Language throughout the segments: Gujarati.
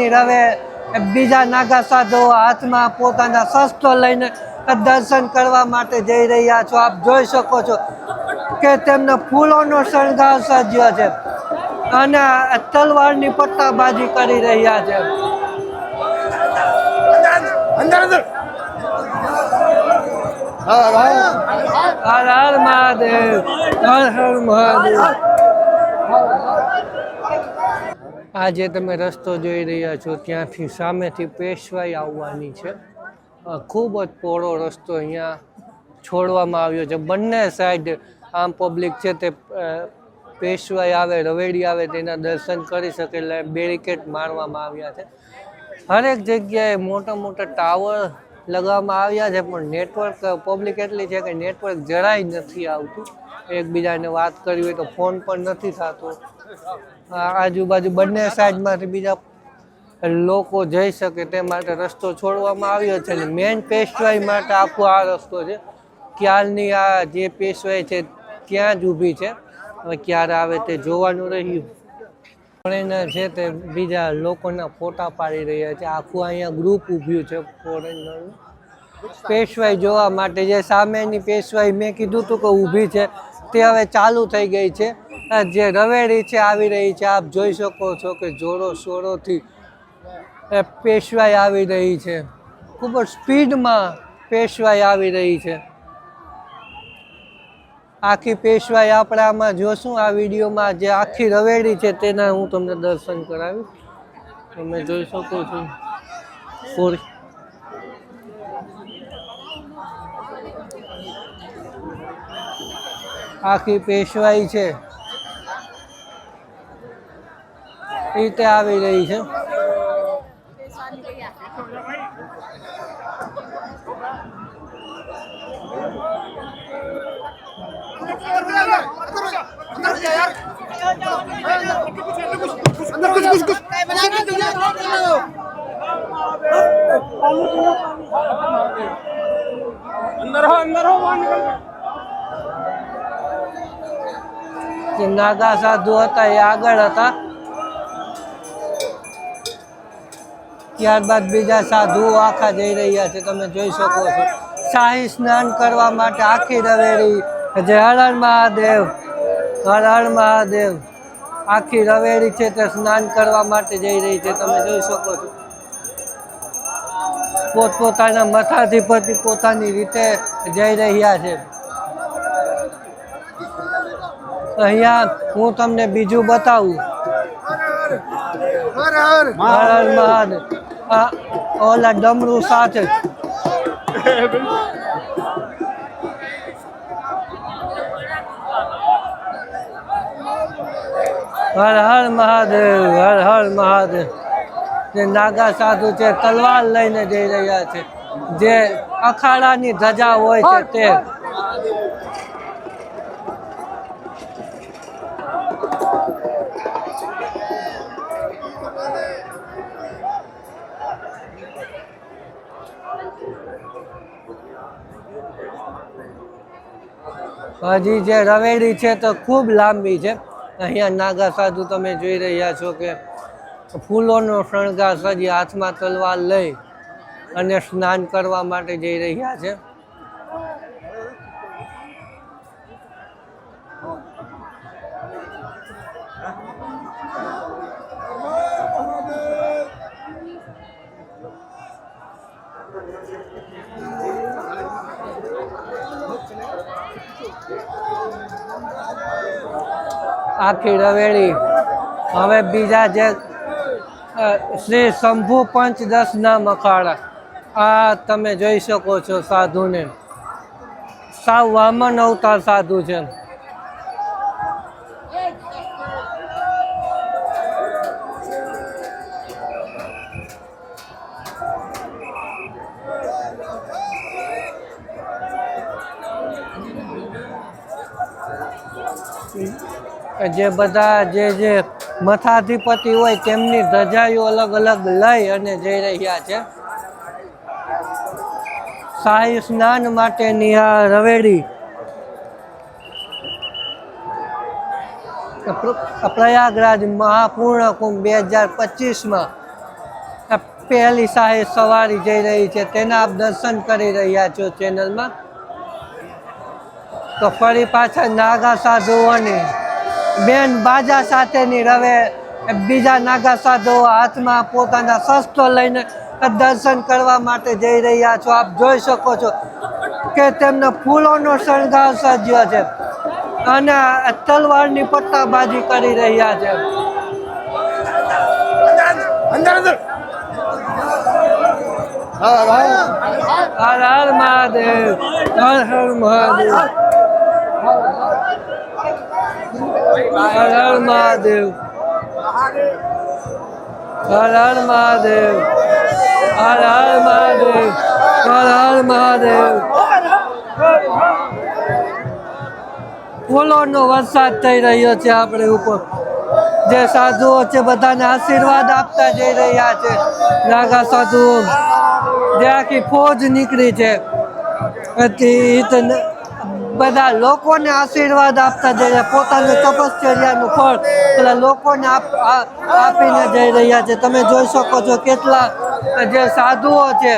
ની રવે બીજા નાગા સાધુઓ હાથમાં પોતાના શસ્ત્રો લઈને દર્શન કરવા માટે જઈ રહ્યા છો. આપ જોઈ શકો છો કે તેમને ફૂલોનો શણગાર સજ્યો છે અને તલવારની પટ્ટાબાજી કરી રહ્યા છે. અંદર અંદર હર હર મહાદેવ હર હર મહાદેવ. આજે તમે રસ્તો જોઈ રહ્યા છો, ત્યાંથી સામેથી પેશવાઈ આવવાની છે. ખૂબ જ પહોળો રસ્તો અહીંયા છોડવામાં આવ્યો છે. બંને સાઈડ આમ પબ્લિક છે તે પેશવાઈ આવે, રવેડી આવે તેના દર્શન કરી શકે એટલે બેરિકેડ મારવામાં આવ્યા છે. હરેક જગ્યાએ મોટા મોટા ટાવર લગાવવામાં આવ્યા છે, પણ નેટવર્ક પબ્લિક એટલી છે કે નેટવર્ક જરાય નથી આવતું. એકબીજાને વાત કરવી હોય તો ફોન પણ નથી થતો. આજુબાજુ બંને સાઈડમાંથી બીજા લોકો જઈ શકે તે માટે રસ્તો છોડવામાં આવ્યો છે અને મેઇન પેશવાઈ માટે આખો આ રસ્તો છે. ક્યારની આ જે પેશવાઈ છે ત્યાં જ ઊભી છે. હવે ક્યારે આવે તે જોવાનું રહ્યું. પણ એના છે તે બીજા લોકોના ફોટા પાડી રહ્યા છે. આખું અહીંયા ગ્રુપ ઊભ્યું છે ફોરેનરનું. પેશવાઈ જોવા માટે જે સામેની પેશવાઈ મેં કીધું હતું કે ઊભી છે તે હવે ચાલુ થઈ ગઈ છે. જે રવેડી છે, આવી રહી છે, આપ જોઈ શકો છો કે જોરો શોરોથી પેશવાઈ આવી રહી છે. ખૂબ જ સ્પીડમાં પેશવાઈ આવી રહી છે. આખી પેશવાઈ આપણે આમાં જોશું. આ વિડીયોમાં જે આખી રવેડી છે તેના હું તમને દર્શન કરાવીશ. તમે જોઈ શકો છો. સોરી આખી પેશવાઈ છે એ રીતે આવી રહી છે. અંદર નાગા સાધુ હતા એ આગળ હતા. ત્યારબાદ બીજા સાધુ આખા જઈ રહ્યા છે. તમે જોઈ શકો છો. સાહી સ્નાન કરવા માટે આખી રવેરી. જય હરણ મહાદેવ હર મહાદેવ. આખી રવેરી છે તે સ્નાન કરવા માટે જઈ રહી છે. તમે જોઈ શકો છો. પોતપોતાના મથાધિપતિ પોતાની રીતે જઈ રહ્યા છે. અહીંયા હું તમને બીજું બતાવું. હર હર મહાદેવ. આ ઓલા ડમરું સાથે. હર હર મહાદેવ, હર હર મહાદેવ. જે નાગા સાધુ છે, તલવાર લઈને જઈ રહ્યા છે. જે અખાડાની ધજા હોય છે, તે હજી જે રવેડી છે તો ખૂબ લાંબી છે. અહીંયા નાગા સાધુ તમે જોઈ રહ્યા છો કે ફૂલોનો શણગાર સજી હાથમાં તલવાર લઈ અને સ્નાન કરવા માટે જઈ રહ્યા છે. આખી રવેડી. હવે બીજા જે શ્રી શંભુ પંચ દસના મખાડા આ તમે જોઈ શકો છો સાધુને. સાવ વામન અવતાર સાધુ છે. જે બધા જે જે મથાધિપતિ હોય તેમની ધજાઈઓ અલગ અલગ લઈ અને જઈ રહ્યા છે. શાહી સ્નાન માટેની આ રવેડી. પ્રયાગરાજ મહાપૂર્ણ કુંભ બે હજાર પચીસમાં પહેલી શાહી સવારી જઈ રહી છે. તેના આપ દર્શન કરી રહ્યા છો ચેનલમાં. તો ફરી પાછા નાગા સાધુઓની બેન બાજા સાથેની રવે બીજા નાગા સાધુઓ હાથમાં પોતાના શસ્ત્રો લઈને દર્શન કરવા માટે જઈ રહ્યા છો. આપ જોઈ શકો છો કે તેમને ફૂલોનો શણગાર સજ્યો છે અને તલવારની પટ્ટાબાજી કરી રહ્યા છે. હર હર મહાદેવ હર હર મહાદેવ. હર હર મહાદેવ. હર મહાદેવ. હર મહાદેવ. હર હર મહાદેવ. ફૂલોનો વરસાદ થઈ રહ્યો છે આપણે ઉપર. જે સાધુઓ છે બધાને આશીર્વાદ આપતા જઈ રહ્યા છે. નાગા સાધુઓ. જે આખી ફોજ નીકળી છે. બધા લોકોને આશીર્વાદ આપતા જઈ રહ્યા. પોતાની તપશ્ચર્યાનું ફળ પેલા લોકોને આપીને જઈ રહ્યા છે. તમે જોઈ શકો છો કેટલા જે સાધુઓ છે.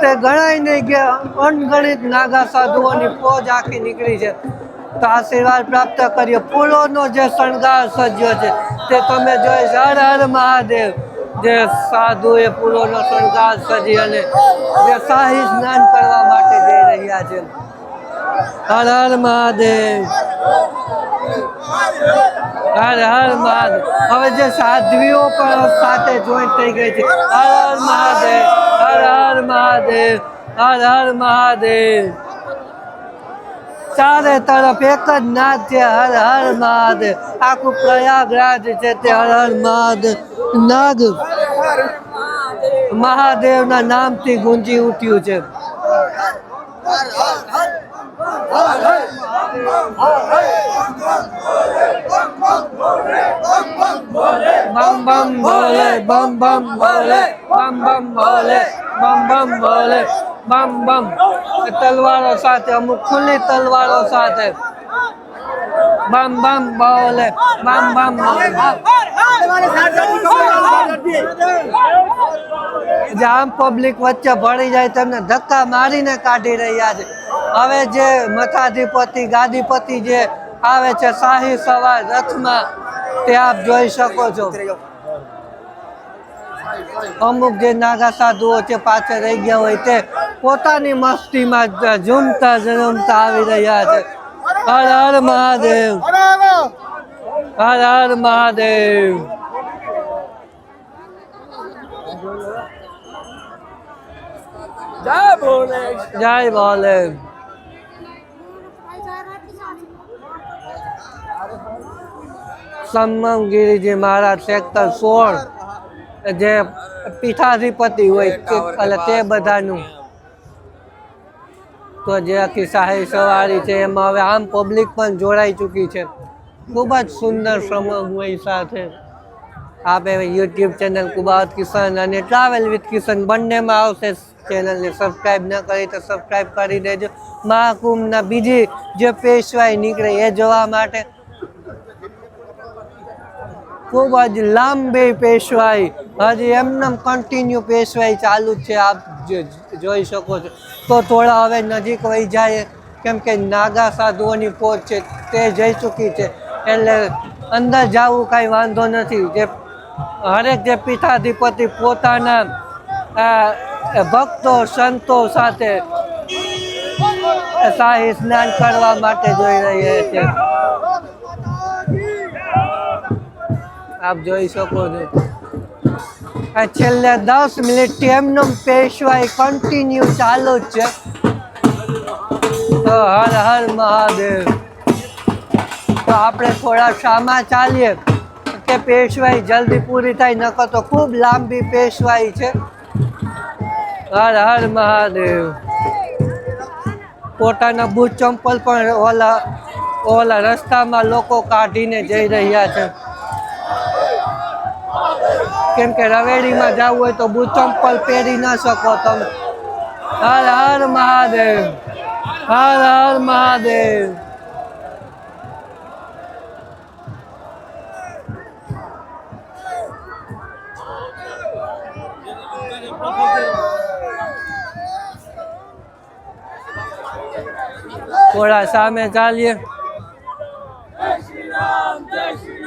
તે ગણાય નહીં કે અનગણિત નાગા સાધુઓની ફોજ આખી નીકળી છે. તો આશીર્વાદ પ્રાપ્ત કરીએ. ફૂલોનો જે શણગાર સજ્યો છે તે તમે જોઈ હર હર મહાદેવ. જે સાધુએ ફૂલોનો શણગાર સજી અને જે શાહી સ્નાન કરવા માટે જઈ રહ્યા છે. હર હર મહાદેવ. હર હર મહાદેવ. હવે જે સાધ્વીઓ પણ સાથે જોઈન્ટ થઈ ગઈ છે. હર હર મહાદેવ, હર હર મહાદેવ, હર હર મહાદેવ. ચારે તરફ એક જ નાદ છે, હર હર મહાદેવ. આખું પ્રયાગરાજ છે તે હર હર મહાદેવ. નાગ મહાદેવના નામથી ગુંજી ઉઠ્યું છે. બમ bam ભોલે બમ બમ bole bam બમ bole બમ bam bole bam bam તલવારો સાથે, અમુક ખુલ્લી તલવારો સાથે. બમ বাম বলে বাম বাম જે આમ પબ્લિક વચ્ચે ભળી જાય તેમને ધક્કા મારીને કાઢી રહ્યા છે. હવે જે મથાધિપતિ ગાદીપતિ જે આવે છે શાહી સવાર રથમાં તે આપ જોઈ શકો છો. અમુક જે નાગા સાધુઓ છે પાછળ રહી ગયા હોય તે પોતાની મસ્તીમાં ઝૂમતા ઝૂમતા આવી રહ્યા છે. હર હર મહાદેવ. હર હર મહાદેવ. જય ભોલે જય ભોલે. સંગમ ગિરિજી મહારાજ સેક્ટર સોળ જે પીઠાધિપતિ હોય એટલે તે બધાનું. તો જે આખી શાહી સવારી છે, એમાં હવે આમ પબ્લિક પણ જોડાઈ ચૂકી છે. ખૂબ જ સુંદર સમય સાથે આપે યુટ્યુબ ચેનલ કુબાવત કિશન અને ટ્રાવેલ વિથ કિશન બંનેમાં આવશે. ચેનલને સબસ્ક્રાઈબ ન કરી તો સબસ્ક્રાઈબ કરી દેજો. મહાકુંભના બીજી જે પેશવાઈ નીકળે એ જોવા માટે ખૂબ જ લાંબી પેશવાઈ. હજી એમનેમ કન્ટિન્યુ પેશવાઈ ચાલુ જ છે. આપ જોઈ શકો છો. તો થોડા હવે નજીક વહી જાય. કેમ કે નાગા સાધુઓની ફોજ છે તે જઈ ચૂકી છે. એટલે અંદર જવું કાંઈ વાંધો નથી. જે હરેક જે પીઠાધિપતિ પોતાના આ, ભક્તો સંતો સાથે શાહી સ્નાન કરવા માટે જોઈ રહ્યા છે. આપ જોઈ શકો છો. છેલ્લે દસ મિનિટ એમનું પેશવાઈ કન્ટિન્યુ ચાલુ જ છે. તો હર હર મહાદેવ. તો આપણે થોડા શામાં ચાલીએ. કે પેશવાઈ જલ્દી પૂરી થાય, નકર તો ખૂબ લાંબી પેશવાઈ છે. હર હર મહાદેવ. પોતાના બૂટ ચંપલ પણ ઓલા ઓલા રસ્તામાં લોકો કાઢીને જઈ રહ્યા છે. Querá ver y más ya vuelto, buscan cualquier y no se acostan a la armadera, a la armadera, cura.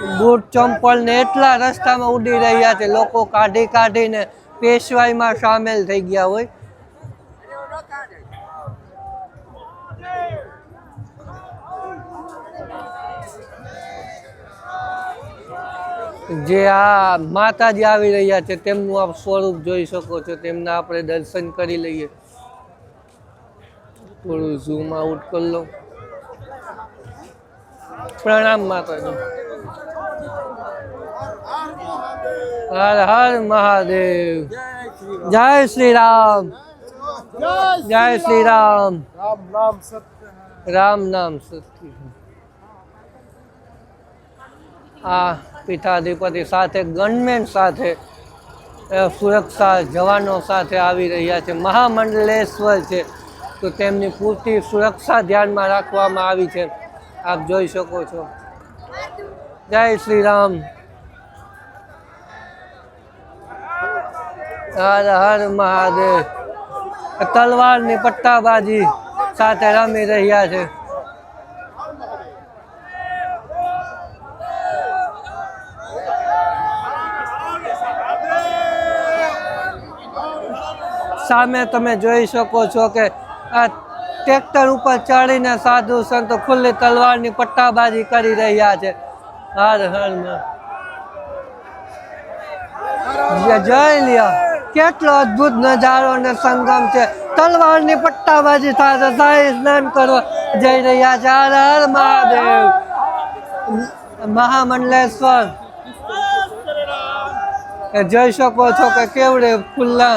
બૂટ ચંપલ ને એટલા રસ્તામાં ઉડી રહ્યા છે. લોકો કાઢી કાઢીને પેશવાઈમાં સામેલ થઈ ગયા હોય. જે આ માતાજી આવી રહ્યા છે, તેમનું આપ સ્વરૂપ જોઈ શકો છો. તેમના આપણે દર્શન કરી લઈએ. થોડું ઝૂમ આઉટ કરી લો. પ્રણામ માતાજી હર હર મહાદેવ. જય શ્રી રામ જય શ્રી રામ રામ નામ સત્ય. આ પીઠાધિપતિ સાથે, ગનમેન સાથે સુરક્ષા જવાનો સાથે આવી રહ્યા છે. મહામંડલેશ્વર છે. તો તેમની પૂરતી સુરક્ષા ધ્યાનમાં રાખવામાં આવી છે. આપ જોઈ શકો છો. જય શ્રી રામ. હર હર મહાદેવ. તલવારની પટ્ટાબાજી સાથે રમી રહ્યા છે. સામે તમે જોઈ શકો છો કે આ ટ્રેક્ટર ઉપર ચડીને સાધુ સંતો ખુલ્લી તલવારની પટ્ટાબાજી કરી રહ્યા છે. હર હર. જય લિયા. કેટલો અદ્ભુત નજારો અને સંગમ છે. તલવારની પટ્ટાબાજી સાથે શાહી સ્નાન કરવા જઈ રહ્યા છે. હર હર, મહાદેવ. મહામંડલેશ્વર. જોઈ શકો છો કે કેવડે ખુલ્લા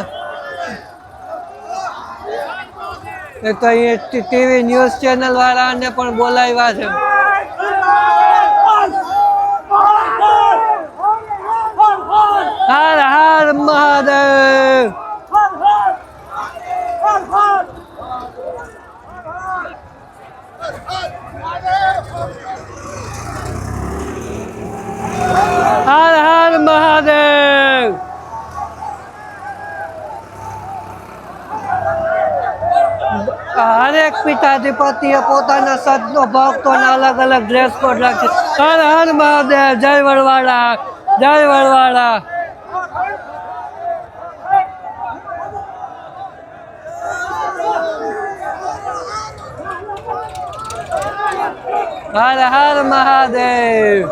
એ તો અહીંયા ટીવી ન્યૂઝ ચેનલ વાળાને પણ બોલાવ્યા છે હર હર મહાદેવ હર હર મહાદેવ હરેક પીઠાધિપતિએ પોતાના સદનો ભક્તોના અલગ અલગ ડ્રેસ કોડ રાખી હર હર મહાદેવ, જય વડવાળા જય વડવાળા હર હર મહાદેવ.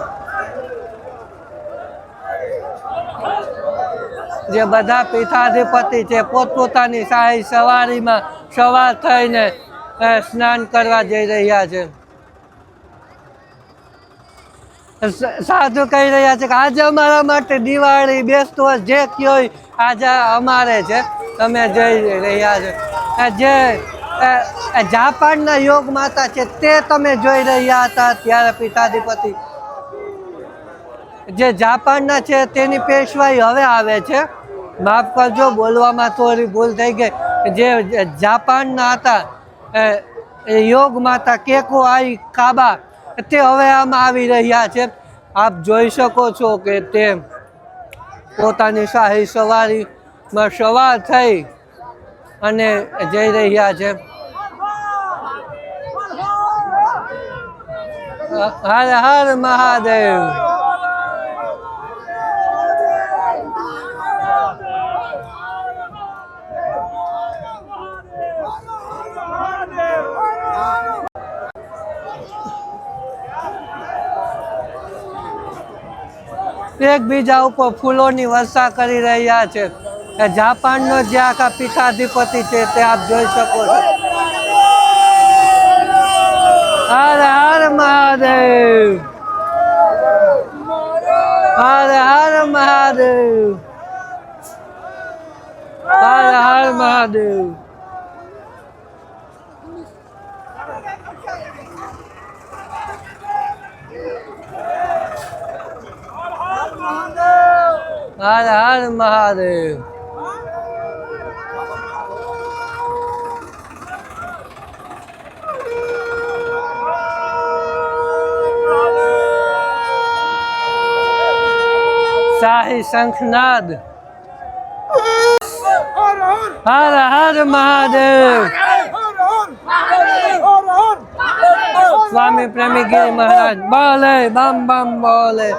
જે બધા પીઠાધિપતિ છે, પોતપોતાની શાહી સવારીમાં સવાર થઈને સ્નાન કરવા જઈ રહ્યા છે. સાધુ કહી રહ્યા છે કે આજે અમારા માટે દિવાળી બેસતો જે કયો આજે અમારે છે. તમે જઈ રહ્યા છો. જે જાપાનના યોગ માતા છે, તે તમે જોઈ રહ્યા હતા ત્યારે પિતાધિપતિ જે જાપાનના છે, તેની પેશવાઈ હવે આવે છે. માફ કરજો, બોલવામાં થોડી ભૂલ થઈ ગઈ. જે જાપાનના હતા યોગ માતા કેકો આઈ કાબા, તે હવે આમાં આવી રહ્યા છે. આપ જોઈ શકો છો કે તે પોતાની શાહી સવારીમાં સવાર થઈ અને જઈ રહ્યા છે. હર હર મહાદેવ. એકબીજા ઉપર ફૂલોની વર્ષા કરી રહ્યા છે. જાપાનનો જે આખા પીઠાધિપતિ છે તે આપ જોઈ શકો છો. હર હર મહાદેવ. હર હર મહાદેવ. હર હર મહાદેવ. હર હર મહાદેવ. શાહી શંખનાદ. હર હર મહાદેવ. સ્વામી પ્રેમીગીરી મહારાજ, બોલે, બમ બમ, બોલે.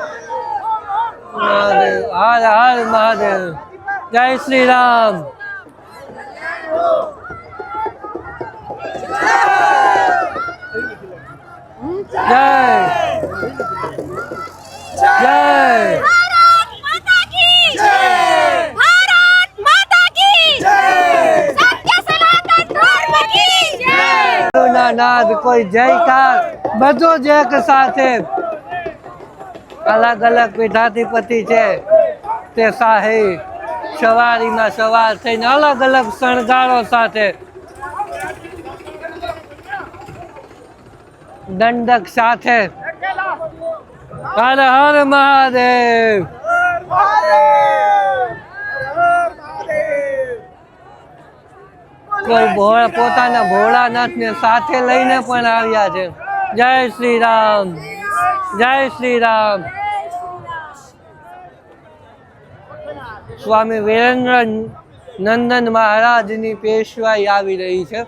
મહાદેવ હર હર મહાદેવ. જય શ્રી રામ જય. જય. નાદ કોઈ જયકાર બધું જ એક સાથે. અલગ અલગ પીઠાધિપતિ છે. તે શાહી સવારીમાં સવાર થઈને અલગ અલગ શણગારો સાથે દંડક સાથે હર હર મહાદેવ. કોઈ ભોળા પોતાના ભોળાનાથને સાથે લઈને પણ આવ્યા છે. જય શ્રી રામ. જય શ્રી રામ સ્વામી વીરેન્દ્ર નંદન મહારાજની પેશવાઈ આવી રહી છે.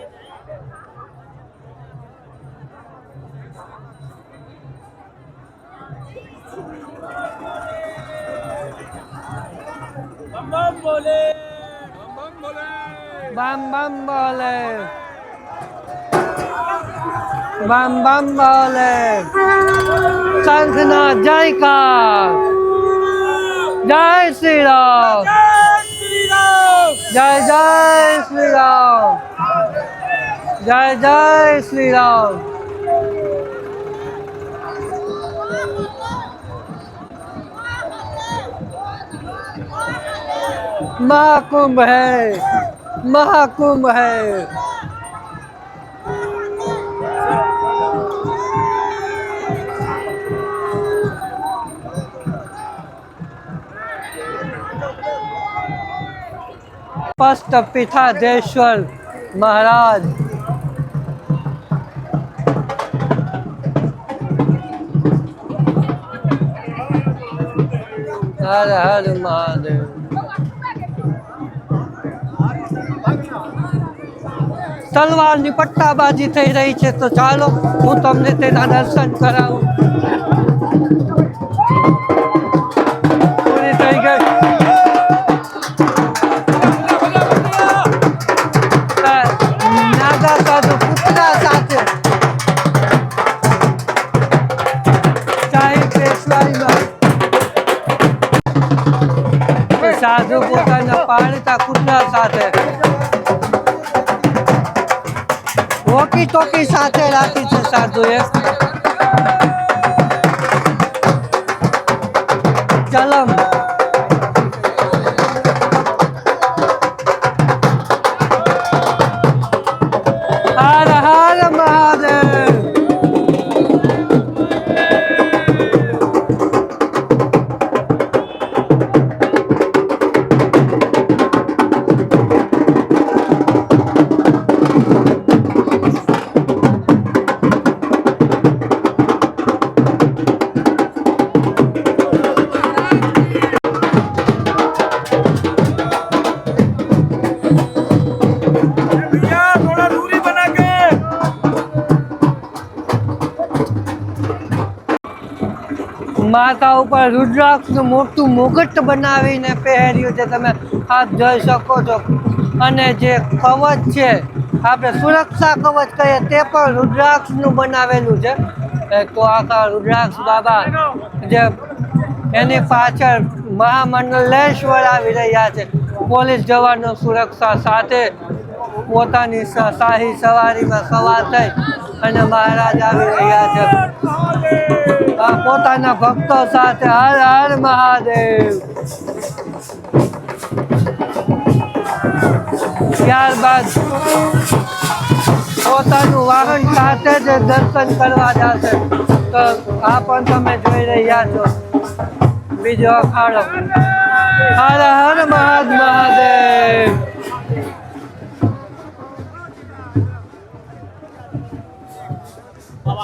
બમ બમ બોલે. બમ બમ બોલે. نا جائے کا جائے شری رام جائے جائے شری رام جائے جائے شری رام مہاکمب ہے مہاکمب ہے સ્પષ્ટ પીઠાધેશ્વર મહારાજ. હર હર મહાદેવ. તલવારની પટ્ટાબાજી થઈ રહી છે, તો ચાલો હું તમને તેના દર્શન કરાવું. સાધુ પોતાના પાળતા કૂતરા સાથે. ઓકી ટોકી સાથે રાખી છે સાધુએ. ચલમ. માથા ઉપર રુદ્રાક્ષનું મોટું મુગટ બનાવીને પહેર્યું છે. તમે આપ જોઈ શકો છો. અને જે કવચ છે, આપણે સુરક્ષા કવચ કહીએ, તે પણ રુદ્રાક્ષનું બનાવેલું છે. તો આખા રુદ્રાક્ષ બાબા જે એની પાછળ મહામંડલેશ્વર આવી રહ્યા છે. પોલીસ જવાનો સુરક્ષા સાથે પોતાની શાહી સવારીમાં સવાર થઈ અને મહારાજ આવી રહ્યા છે. પોતાના ભક્તો સાથે હર હર મહાદેવ. ત્યારબાદ પોતાનું વાહન સાથે જ દર્શન કરવા જશે. તો આ પણ તમે જોઈ રહ્યા છો. બીજો અખાડો. હર હર મહાદ મહાદેવ.